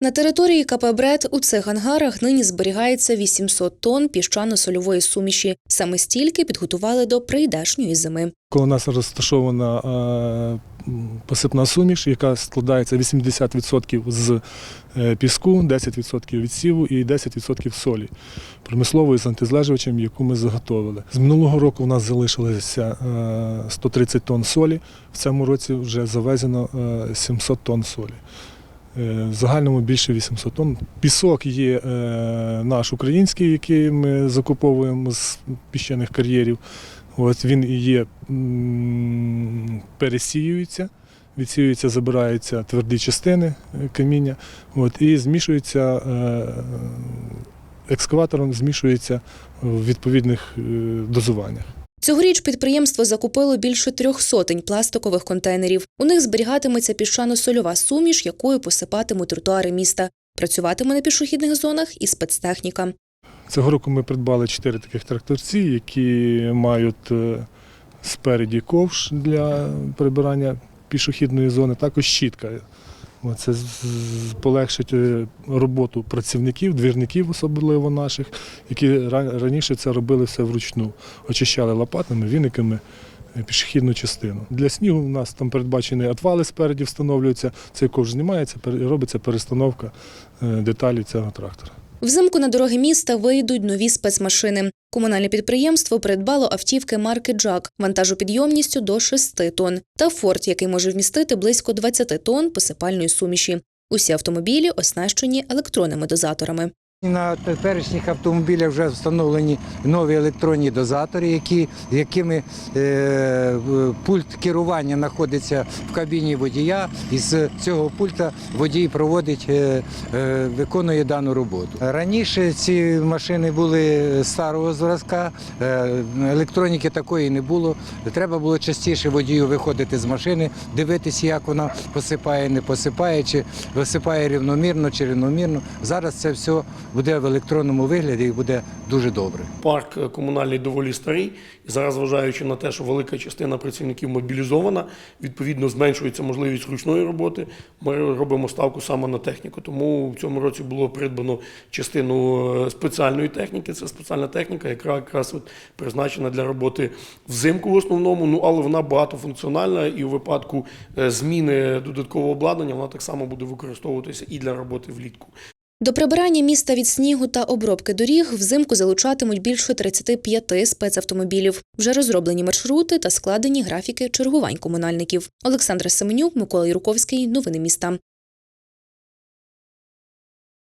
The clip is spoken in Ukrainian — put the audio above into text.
На території КП «Бред» у цих ангарах нині зберігається 800 тонн піщано-сольової суміші. Саме стільки підготували до прийдешньої зими. Коли у нас розташована е, посипна суміш, яка складається 80% з е, піску, 10% від сіву і 10% солі промислової з антизлежувачем, яку ми заготовили. З минулого року у нас залишилося е, 130 тонн солі. В цьому році вже завезено е, 700 тонн солі. Е, В загальному більше 800 тонн. Пісок є е, наш український, який ми закуповуємо з піщаних кар'єрів. От він є, пересіюється, відсіюється, забираються тверді частини е, каміння, от, і змішується екскаватором, змішується в відповідних дозуваннях. Цьогоріч підприємство закупило більше трьох сотень пластикових контейнерів. У них зберігатиметься піщано-сольова суміш, якою посипатимуть тротуари міста. Працюватиме на пішохідних зонах і спецтехніка. Цього року ми придбали чотири таких тракторці, які мають е, спереді ковш для прибирання пішохідної зони, також щітка. Це полегшить е, роботу працівників, двірників, особливо наших, які раніше це робили все вручну. Очищали лопатами, віниками е, пішохідну частину. Для снігу у нас там передбачені отвали спереді встановлюються, цей ковш знімається, робиться перестановка деталі деталей цього трактора. Взимку на дороги міста вийдуть нові спецмашини. Комунальне підприємство придбало автівки марки Джак вантажопідйомністю до 6 тонн та Форд, який може вмістити близько 20 тонн посипальної суміші. Усі автомобілі оснащені електронними дозаторами. На теперішніх автомобілях вже встановлені нові електронні дозатори, які, якими е, пульт керування знаходиться в кабіні водія, і з цього пульта водій проводить, е, е, виконує дану роботу. Раніше ці машини були старого зразка, е, електроніки такої не було. Треба було частіше водію виходити з машини, дивитися, як вона посипає, не посипає, чи висипає рівномірно чи рівномірно. Зараз це все буде в електронному вигляді і буде дуже добре. Парк комунальний доволі старий. І зараз, зважаючи на те, що велика частина працівників мобілізована, відповідно зменшується можливість ручної роботи. Ми робимо ставку саме на техніку. Тому в цьому році було придбано частину е, спеціальної техніки. Це спеціальна техніка, яка якраз от призначена для роботи взимку в основному. Ну але вона багатофункціональна, і у випадку е, зміни додаткового обладнання вона так само буде використовуватися і для роботи влітку. До прибирання міста від снігу та обробки доріг взимку залучатимуть більше 35 спецавтомобілів. Вже розроблені маршрути та складені графіки чергувань комунальників. Олександра Семенюк, Микола Юрковський. Новини міста.